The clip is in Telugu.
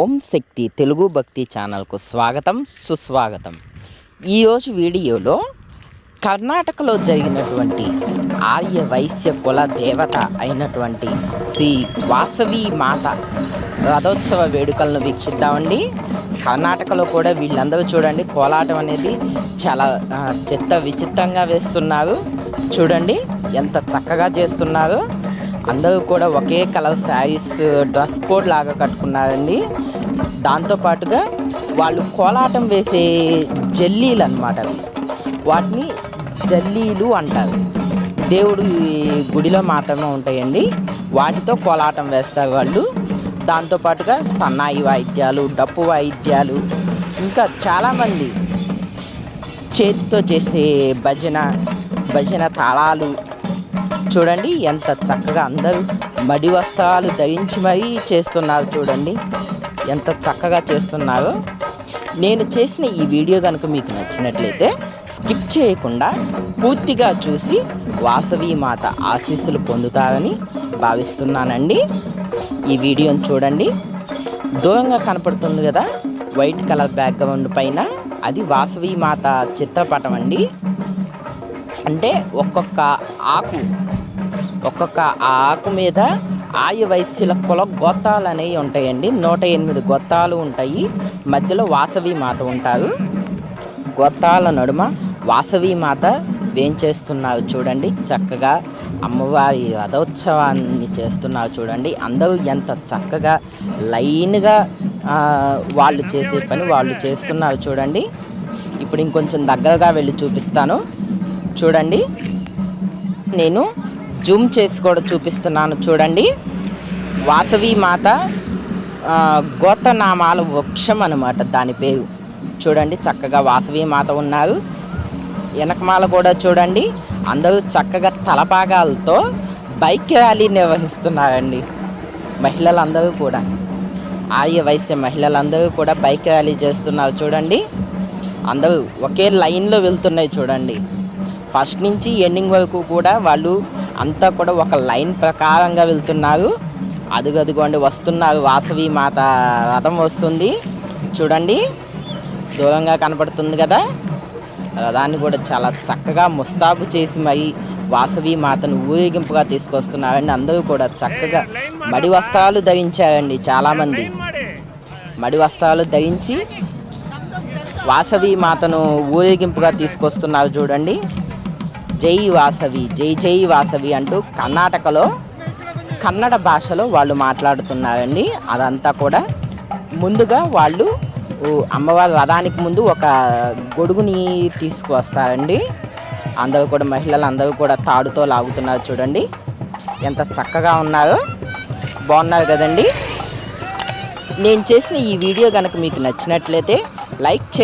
ఓం శక్తి తెలుగు భక్తి ఛానల్కు స్వాగతం సుస్వాగతం. ఈరోజు వీడియోలో కర్ణాటకలో జరిగినటువంటి ఆర్య వైశ్య కుల దేవత అయినటువంటి శ్రీ వాసవి మాత రథోత్సవ వేడుకలను వీక్షిద్దామండి. కర్ణాటకలో కూడా వీళ్ళందరూ చూడండి కోలాటం అనేది చాలా చిత్త విచిత్రంగా వేస్తున్నారు. చూడండి ఎంత చక్కగా చేస్తున్నారు. అందరూ కూడా ఒకే కలర్ శారీస్ డ్రెస్ కోడ్ లాగా కట్టుకున్నారండి. దాంతోపాటుగా వాళ్ళు కోలాటం వేసే జల్లీలు అనమాట అవి. వాటిని జల్లీలు అంటారు. దేవుడి గుడిలో మాత్రమే ఉంటాయండి. వాటితో కోలాటం వేస్తారు వాళ్ళు. దాంతోపాటుగా సన్నాయి వాయిద్యాలు డప్పు వాయిద్యాలు ఇంకా చాలామంది చేతితో చేసే భజన భజన తాళాలు చూడండి ఎంత చక్కగా అందరూ మడి వస్త్రాలు ధరించి మరీ చేస్తున్నారు చూడండి ఎంత చక్కగా చేస్తున్నారో. నేను చేసిన ఈ వీడియో కనుక మీకు నచ్చినట్లయితే స్కిప్ చేయకుండా పూర్తిగా చూసి వాసవి మాత ఆశీస్సులు పొందుతారని భావిస్తున్నానండి. ఈ వీడియోని చూడండి దూరంగా కనపడుతుంది కదా వైట్ కలర్ బ్యాక్గ్రౌండ్ పైన అది వాసవి మాత చిత్రపటం అండి. అంటే ఒక్కొక్క ఆకు ఒక్కొక్క ఆకు మీద ఆయు వయస్సుల కుల గొత్తాలు అనేవి ఉంటాయండి. నూట ఎనిమిది గొత్తాలు ఉంటాయి. మధ్యలో వాసవి మాత ఉంటారు. గొత్తాల నడుమ వాసవి మాత వేంచేస్తున్నారు చూడండి. చక్కగా అమ్మవారి రథోత్సవాన్ని చేస్తున్నారు చూడండి. అందరూ ఎంత చక్కగా లైన్గా వాళ్ళు చేసే పని వాళ్ళు చేస్తున్నారు చూడండి. ఇప్పుడు ఇంకొంచెం దగ్గరగా వెళ్ళి చూపిస్తాను. చూడండి. నేను జూమ్ చేసి కూడా చూపిస్తున్నాను చూడండి. వాసవి మాత గోతనామాల వృక్షం అనమాట దాని పేరు. చూడండి చక్కగా వాసవి మాత ఉన్నారు. వెనకమాల కూడా చూడండి అందరూ చక్కగా తలపాగాలతో బైక్ ర్యాలీ నిర్వహిస్తున్నారండి. మహిళలందరూ కూడా. ఆర్య వయస్య మహిళలందరూ కూడా బైక్ ర్యాలీ చేస్తున్నారు చూడండి. అందరూ ఒకే లైన్లో వెళ్తున్నాయి చూడండి. ఫస్ట్ నుంచి ఎండింగ్ వరకు కూడా వాళ్ళు అంతా కూడా ఒక లైన్ ప్రకారంగా వెళ్తున్నారు. అదుగదుగోండి వస్తున్నారు. వాసవి మాత రథం వస్తుంది. చూడండి. దూరంగా కనపడుతుంది కదా. రథాన్ని కూడా చాలా చక్కగా ముస్తాబు చేసి మరి వాసవి మాతను ఊరేగింపుగా తీసుకొస్తున్నారండి. అందరూ కూడా చక్కగా మడి వస్త్రాలు ధరించారండి చాలామంది. మడి వస్త్రాలు ధరించి వాసవి మాతను ఊరేగింపుగా తీసుకొస్తున్నారు చూడండి. జై వాసవి జై జై వాసవి అంటూ కర్ణాటకలో కన్నడ భాషలో వాళ్ళు మాట్లాడుతున్నారండి. అదంతా కూడా ముందుగా వాళ్ళు అమ్మవారి రథానికి ముందు ఒక గొడుగుని తీసుకువస్తారండి. అందరూ కూడా మహిళలు అందరూ కూడా తాడుతో లాగుతున్నారు చూడండి. ఎంత చక్కగా ఉన్నారో. బాగున్నారు కదండి. నేను చేసిన ఈ వీడియో కనుక మీకు నచ్చినట్లయితే లైక్ చేయండి.